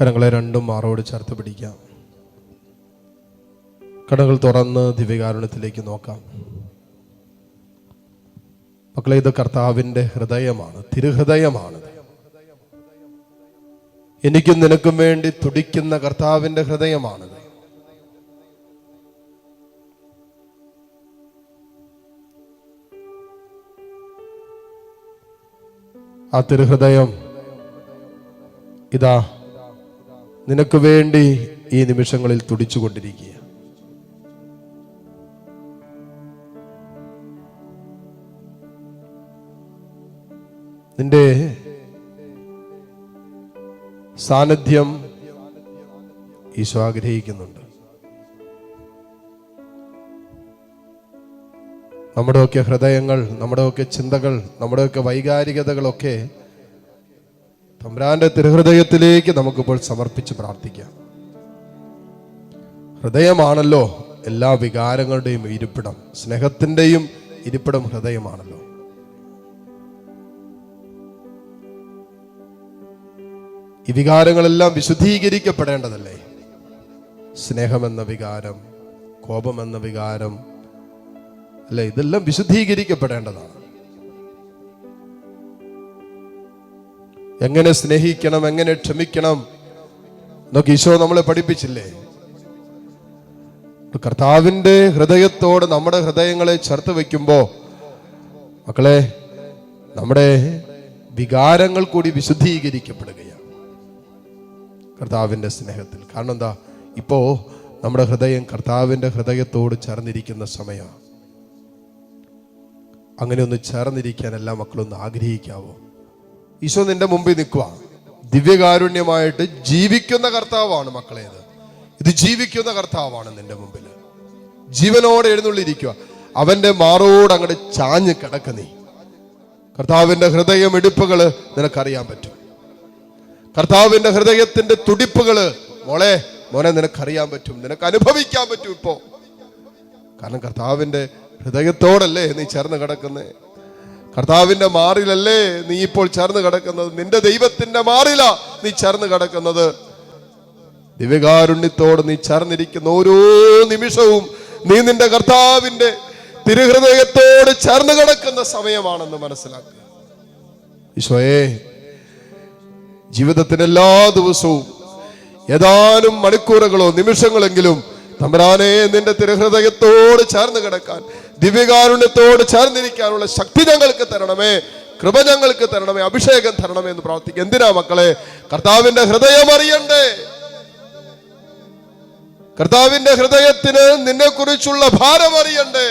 കരങ്ങളെ രണ്ടും മാറോട് ചേർത്ത് പിടിക്കാം. കടകൾ തുറന്ന് ദിവ്യകാരുണ്യത്തിലേക്ക് നോക്കാം. മക്കളെ ഇത് കർത്താവിന്റെ ഹൃദയമാണ് തിരുഹൃദയമാണ് എനിക്കും നിനക്കും വേണ്ടി തുടിക്കുന്ന കർത്താവിന്റെ ഹൃദയമാണ് ആ തിരുഹൃദയം ഇതാ നിനക്ക് വേണ്ടി ഈ നിമിഷങ്ങളിൽ തുടിച്ചുകൊണ്ടിരിക്കുക. നിന്റെ സാന്നിധ്യം ഈശോ ആഗ്രഹിക്കുന്നുണ്ട്. നമ്മുടെയൊക്കെ ഹൃദയങ്ങൾ നമ്മുടെയൊക്കെ ചിന്തകൾ നമ്മുടെയൊക്കെ വൈകാരികതകളൊക്കെ തമ്പ്രാന്റെ തിരുഹൃദയത്തിലേക്ക് നമുക്കിപ്പോൾ സമർപ്പിച്ച് പ്രാർത്ഥിക്കാം. ഹൃദയമാണല്ലോ എല്ലാ വികാരങ്ങളുടെയും ഇരിപ്പിടം. സ്നേഹത്തിന്റെയും ഇരിപ്പിടം ഹൃദയമാണല്ലോ. ഈ വികാരങ്ങളെല്ലാം വിശുദ്ധീകരിക്കപ്പെടേണ്ടതല്ലേ? സ്നേഹമെന്ന വികാരം കോപമെന്ന വികാരം അല്ലെ? ഇതെല്ലാം വിശുദ്ധീകരിക്കപ്പെടേണ്ടതാണ്. എങ്ങനെ സ്നേഹിക്കണം എങ്ങനെ ക്ഷമിക്കണം? എന്നൊക്കെ ഈശോ നമ്മളെ പഠിപ്പിച്ചില്ലേ? കർത്താവിന്റെ ഹൃദയത്തോട് നമ്മുടെ ഹൃദയങ്ങളെ ചേർത്ത് വയ്ക്കുമ്പോൾ മക്കളെ നമ്മുടെ വികാരങ്ങൾ കൂടി വിശുദ്ധീകരിക്കപ്പെടുകയാണ്. കർത്താവിന്റെ സ്നേഹത്തിൽ. കാരണം എന്താ? ഇപ്പോ നമ്മുടെ ഹൃദയം കർത്താവിന്റെ ഹൃദയത്തോട് ചേർന്നിരിക്കുന്ന സമയമാണ് അങ്ങനെ ഒന്ന് ചേർന്നിരിക്കാൻ എല്ലാ മക്കളൊന്ന് ആഗ്രഹിക്കാവോ? ഈശോ നിന്റെ മുമ്പിൽ നിൽക്കുക ദിവ്യകാരുണ്യമായിട്ട് ജീവിക്കുന്ന കർത്താവാണ് മക്കളെ ഇത്. ഇത് ജീവിക്കുന്ന കർത്താവാണ് നിന്റെ മുമ്പിൽ. ജീവനോടെ എഴുന്നള്ളിരിക്കുക അവന്റെ മാറോട് അങ്ങോട്ട് ചാഞ്ഞ് കിടക്ക നീ. കർത്താവിന്റെ ഹൃദയമിടിപ്പുകൾ നിനക്കറിയാൻ പറ്റും. കർത്താവിന്റെ ഹൃദയത്തിന്റെ തുടിപ്പുകൾ മോളെ മോനെ നിനക്കറിയാൻ പറ്റും. നിനക്ക് അനുഭവിക്കാൻ പറ്റും ഇപ്പോ. കാരണം കർത്താവിന്റെ ഹൃദയത്തോടല്ലേ നീ ചേർന്ന് കിടക്കുന്നേ. കർത്താവിന്റെ മാറിലല്ലേ നീ ഇപ്പോൾ ചേർന്ന് കിടക്കുന്നത്? നിന്റെ ദൈവത്തിന്റെ മാറില നീ ചേർന്ന് കിടക്കുന്നത്. ദിവ്യകാരുണ്യത്തോട് നീ ചേർന്നിരിക്കുന്ന ഓരോ നിമിഷവും നീ നിന്റെ കർത്താവിന്റെ തിരുഹൃദയത്തോട് ചേർന്ന് കിടക്കുന്ന സമയമാണെന്ന് മനസ്സിലാക്കുക. ഈശോയെ ജീവിതത്തിന് എല്ലാ ദിവസവും ഏതാനും മണിക്കൂറുകളോ നിമിഷങ്ങളെങ്കിലും തമ്പരാനെ നിന്റെ തിരഹൃദയത്തോട് ചേർന്ന് കിടക്കാൻ ദിവ്യകാരുണ്യത്തോട് ചേർന്നിരിക്കാനുള്ള ശക്തി ഞങ്ങൾക്ക് തരണമേ കൃപ ഞങ്ങൾക്ക് തരണമേ അഭിഷേകം തരണമേ എന്ന് പ്രാർത്ഥിക്കുക എന്തിനാ മക്കളെ? കർത്താവിന്റെ ഹൃദയം അറിയണ്ടേ? കർത്താവിന്റെ ഹൃദയത്തിന് നിന്നെ കുറിച്ചുള്ള ഭാരം അറിയണ്ടേ?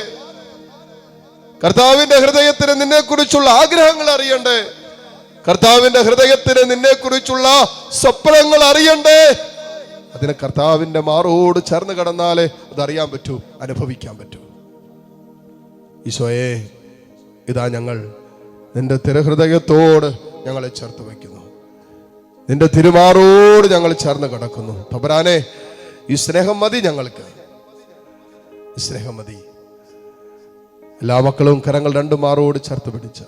കർത്താവിന്റെ ഹൃദയത്തിന് നിന്നെ കുറിച്ചുള്ള ആഗ്രഹങ്ങൾ അറിയണ്ടേ? കർത്താവിന്റെ ഹൃദയത്തിന് നിന്നെ കുറിച്ചുള്ള സ്വപ്നങ്ങൾ അറിയണ്ടേ? അതിന് കർത്താവിന്റെ മാറോട് ചേർന്ന് കിടന്നാലേ അതറിയാൻ പറ്റൂ അനുഭവിക്കാൻ പറ്റൂ. ഈശോയെ ഇതാ ഞങ്ങൾ. നിന്റെ തിരഹൃദയത്തോട് ഞങ്ങളെ ചേർത്ത് വയ്ക്കുന്നു. നിന്റെ തിരുമാറോട് ഞങ്ങൾ ചേർന്ന് കിടക്കുന്നു. തബരാനെ ഈ സ്നേഹം മതി ഞങ്ങൾക്ക്. സ്നേഹം മതി. എല്ലാ മക്കളും കരങ്ങൾ രണ്ടു മാറോട് ചേർത്ത് പിടിച്ച്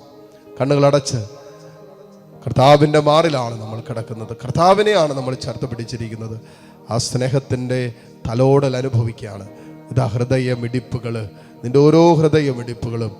കണ്ണുകൾ അടച്ച് കർത്താവിന്റെ മാറിലാണ് നമ്മൾ കിടക്കുന്നത്. കർത്താവിനെയാണ് നമ്മൾ ചേർത്ത് പിടിച്ചിരിക്കുന്നത്. ആ സ്നേഹത്തിന്റെ തലോടൽ അനുഭവിക്കുകയാണ്. ഇതാ ഹൃദയമിടിപ്പുകൾ നിന്റെ ഓരോ ഹൃദയമിടിപ്പുകളും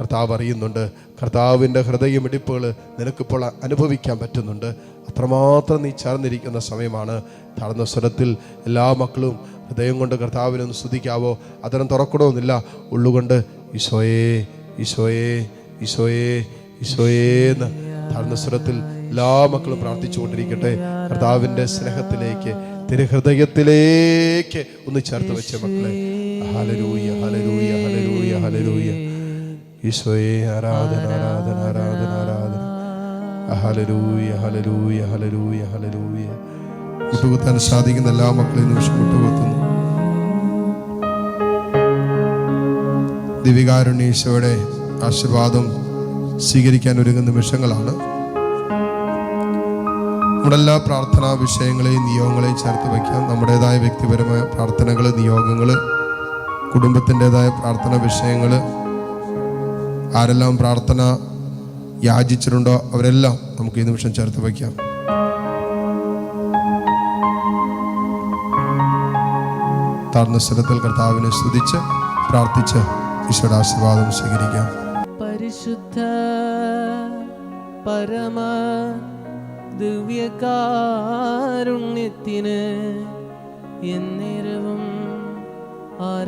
കർത്താവ് അറിയുന്നുണ്ട്. കർത്താവിന്റെ ഹൃദയമിടിപ്പുകൾ നിനക്കിപ്പോൾ അനുഭവിക്കാൻ പറ്റുന്നുണ്ട്. അത്രമാത്രം നീ ചേർന്നിരിക്കുന്ന സമയമാണ്. താഴ്ന്ന സ്വരത്തിൽ എല്ലാ മക്കളും ഹൃദയം കൊണ്ട് കർത്താവിനൊന്ന് സ്തുതിക്കാവോ? അതിനും തുറക്കണമെന്നില്ല. ഉള്ളുകൊണ്ട് ഈശോയേ ഈശോയേ ഈശോയേ ഈശോയേ എന്ന് താഴ്ന്ന സ്വരത്തിൽ എല്ലാ മക്കളും പ്രാർത്ഥിച്ചുകൊണ്ടിരിക്കട്ടെ കർത്താവിന്റെ സ്നേഹത്തിലേക്ക് തിരുഹൃദയത്തിലേക്ക് ഒന്ന് ചേർത്ത് വെച്ച മക്കളെ. ഹലരൂയ ഹലരൂയ ഹലരൂയ ഹലരൂയ ഈശോയെ ആരാധന ആരാധന ആരാധന ആരാധന. ഹലരൂയ ഹലരൂയ ഹലരൂയ ഹലരൂയ വിട്ടുകുത്താൻ സാധിക്കുന്ന എല്ലാ മക്കളെയും നിമിഷം വിട്ടുകുത്തുന്നു ദിവികാരുണ്യ ഈശോയുടെ ആശീർവാദം സ്വീകരിക്കാൻ ഒരുങ്ങുന്ന നിമിഷങ്ങളാണ്. നമ്മുടെ എല്ലാ പ്രാർത്ഥനാ വിഷയങ്ങളെയും നിയോഗങ്ങളെയും ചേർത്ത് വയ്ക്കാം. നമ്മുടേതായ വ്യക്തിപരമായ പ്രാർത്ഥനകൾ നിയോഗങ്ങൾ കുടുംബത്തിന്റെതായ പ്രാർത്ഥന വിഷയങ്ങൾ ആരെല്ലാം പ്രാർത്ഥന യാചിച്ചിട്ടുണ്ടോ അവരെല്ലാം നമുക്ക് ഈ നിമിഷം ചേർത്ത് വയ്ക്കാം. താഴ്ന്ന സ്ഥലത്തിൽ കർത്താവിനെ സ്തുതിച്ച് പ്രാർത്ഥിച്ച് ഈശ്വര ആശീർവാദം സ്വീകരിക്കാം. പരിശുദ്ധ പരമ ദിവ്യകാരുണ്യത്തിന് എന്നേരവും ആര